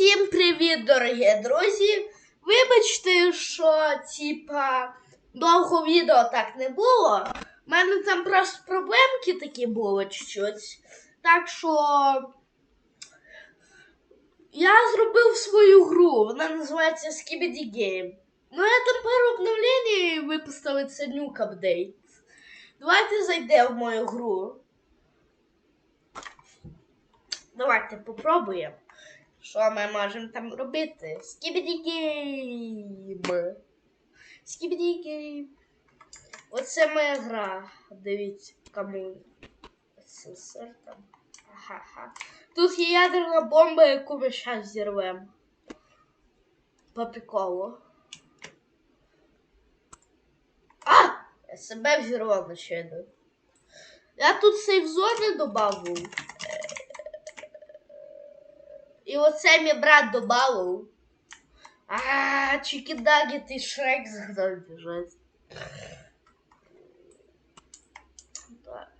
Всім привіт, дорогі друзі! Вибачте, що типа довго відео так не було. У мене там просто проблемки такі були чуть-чуть. Так що я зробив свою гру. Вона називається Skibidi Game. Ну, я там пару обновлень випустили це нюк апдейт. Давайте зайдемо в мою гру. Давайте попробуємо. Що ми можемо там робити? Скібіді-гейм. Скібіді-гейм. Оце моя гра. Дивіться, кому. СССР там. Ага. Тут є ядерна бомба, яку ми зараз зірвемо. По приколу. А! Я себе взірвав на. Я тут сейф зони добавив. І оце мій брат добавив. А, чики-даги, ти шрек згадав біжать. Так.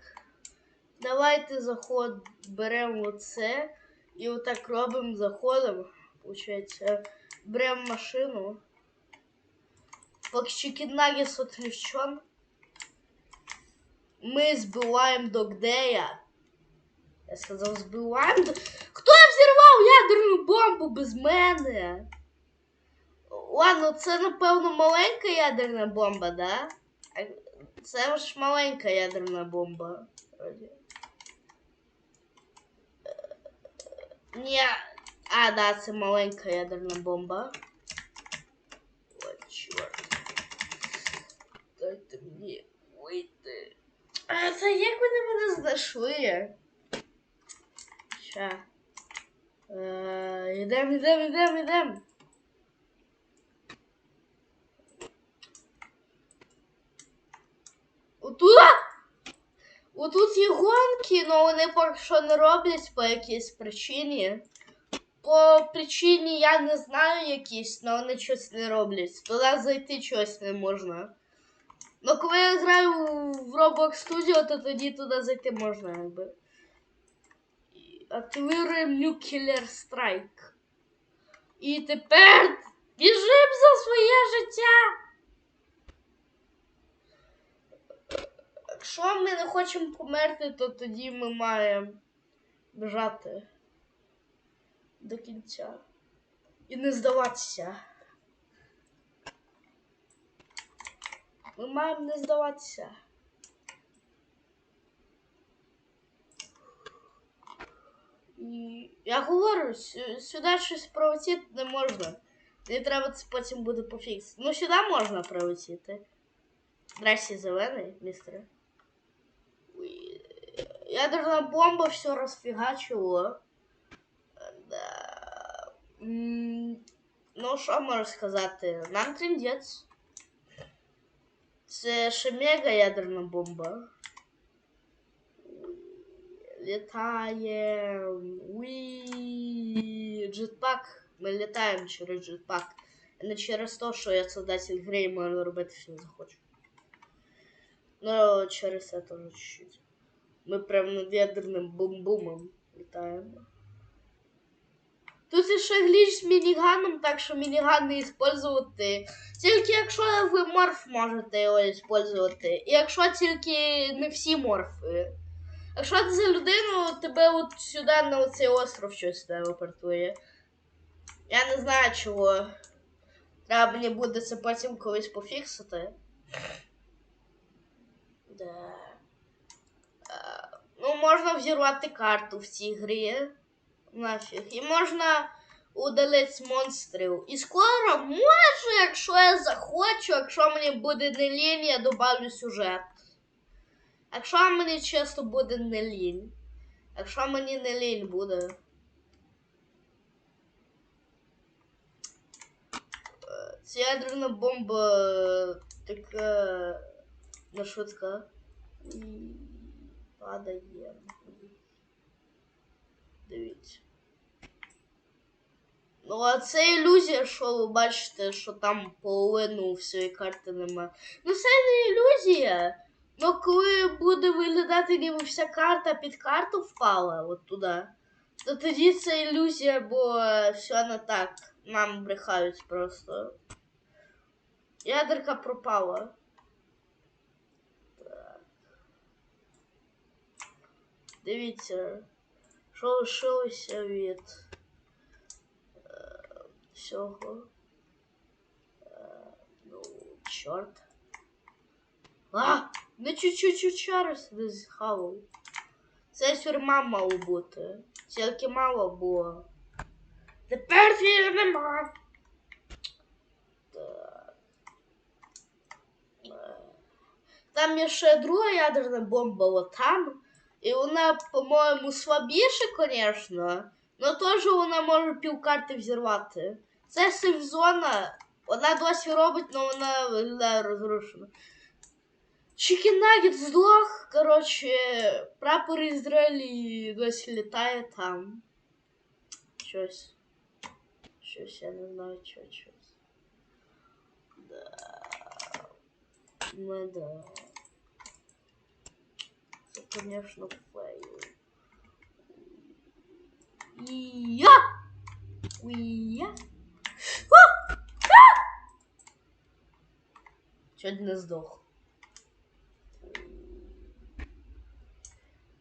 Давайте заход беремо оце. І отак робимо, заходимо. Получається, беремо машину. Поки чикінагіс отключен. Ми збиваємо Догдея. Я сказав, збиваємо. Хто взірвав ядерну бомбу без мене? Ладно, це, напевно, маленька ядерна бомба, да? Це ж маленька ядерна бомба. Ні. А, да, це маленька ядерна бомба. О, чорт. Дайте мені вийти. А це як вони мене знайшли? Ща. Ідем, ідем, ідем, ідем. Отуда? Отут є гонки, але вони поки що не роблять по якійсь причині. По причині я не знаю якісь, але вони щось не роблять. Туди зайти щось не можна. Ну коли я граю в Roblox Studio, то тоді туди зайти можна, якби. І Активуємо Nuclear Strike. І тепер біжим за своє життя. Якщо ми не хочемо померти, то тоді ми маємо бежати до кінця. І не здаватися. Ми маємо не здаватися. Я говорю, сю- сюди щось прилетіти не можна. Не треба це потім буде пофіксити. Ну, сюди можна прилетіти. Здрасте, зелений, містер. Ядерна бомба все розфігачила. Да. Ну, що можу сказати? Нам тріндець. Це ще мега ядерна бомба. Літаємо. Уі. Джетпак. Ми літаємо через джетпак. А не через те, що я создатель гри і можу робити, що захочу. Ну, через це теж чуть-чуть. Ми прям над ядерним бум-бумом літаємо. Тут є ще гліч з мініганом, так що мініган не використовувати. Тільки якщо ви морф можете його використовувати. І якщо тільки не всі морфи. Якщо ти за людину, тебе от сюди на цей остров щось телепортує. Я не знаю чого. Треба мені буде це потім колись пофіксити. Да. Е, Ну, можна взірвати карту в цій грі. Нафіг. І можна удалити монстрів. І скоро, може, якщо я захочу, якщо мені буде не лінь, я добавлю сюжет. Якщо мені чесно буде не лінь. Якщо мені не лінь буде. Е, Ця ядерна бомба така не швидка. І падає. Дивіться. Ну, а це ілюзія, що ви бачите, що там половину всієї карти нема. Ну, це не ілюзія. Ну, коли буде виглядати, ніби вся карта під карту впала от туди, То тоді це ілюзія, бо все не так. Нам брехають просто. Ядерка пропала. Так. Дивіться, що лишилося від е, всього. Е, ну, чорт. А! Не чуть-чуть через десь хавав. Це тюрма мало бути. Тільки мало було. Тепер її нема. Там є ще друга ядерна бомба от там. І вона, по-моєму, слабіша, звісно. але теж вона може півкарти взірвати. Це сейф-зона. Вона досі робить, але вона виглядає розрушена. Чікінагіт здох. Коротше, прапор Ізраїлі досі літає там. Щось. Щось, я не знаю, що щось. Да. Ну да. Це, конечно, фейл. Я! Я! Чуть не здох.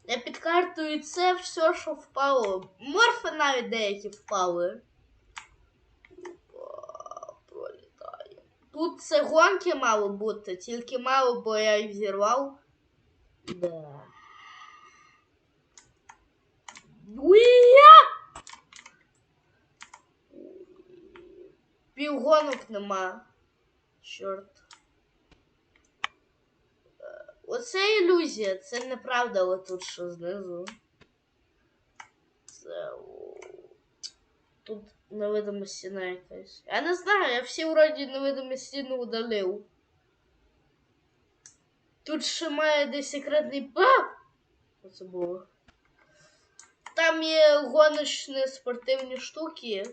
Я під картою це все, що впало. Морфи навіть деякі впали. Пролітає. Тут це гонки мало бути, тільки мало, бо я їх зірвав. Да. Уя! Півгонок нема. Чорт. Оце ілюзія, це неправда, але тут що знизу. Це. Тут невидима стіна якась. Я не знаю, я всі вроді невидимі стіни удалив. Тут ще має десь секретний. А! Що це було? Там є гоночні спортивні штуки.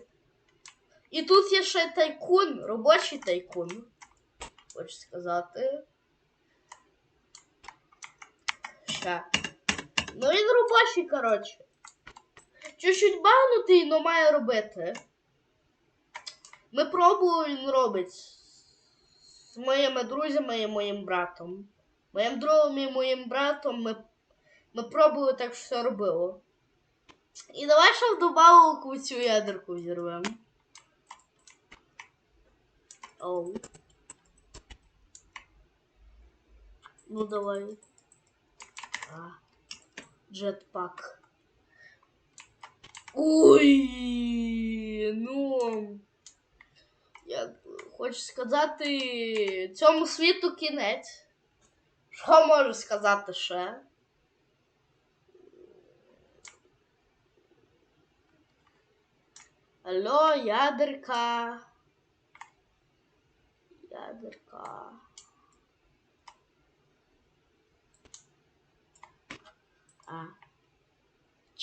І тут є ще тайкун, робочий тайкун. Хочу сказати. Ща. Ну він робочий, коротше. Чуть-чуть багнутий, але має робити. Ми пробували, він робить. З моїми друзями і моїм братом. Моїм другом і моїм братом ми, ми пробували так все робило. І давай ще в добавку цю ядерку взірвемо. Оу. Ну давай. Джетпак. Ой, ну. Я хочу сказати, цьому світу кінець. Що можу сказати ще? Алло, ядерка. Ядерка. А.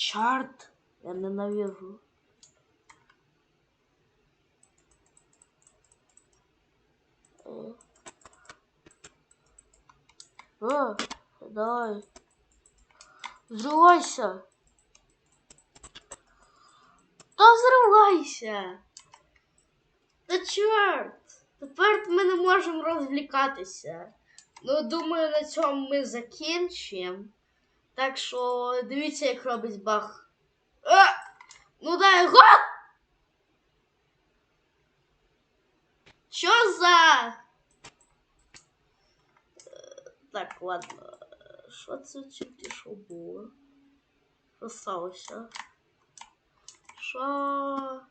Чарт. Я ненавижу. Э. Э, давай. Взрывайся. Та взривайся. Та чорт. Тепер ми не можемо розвлікатися. Ну, думаю, на цьому ми закінчимо. Так що дивіться, як робить бах. А! Ну дай го! Що за? Е, Так, ладно. Що це тільки що було? Що сталося? Що?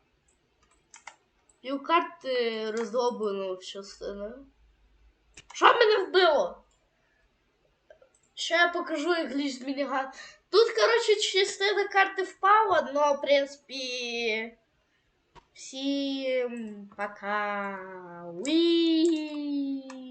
Півкарти роздроблено в частини. Що мене вбило? Ще я покажу, як ліж мініган. Тут, коротше, частина карти впала, но, в принципі, всім пока. Уі!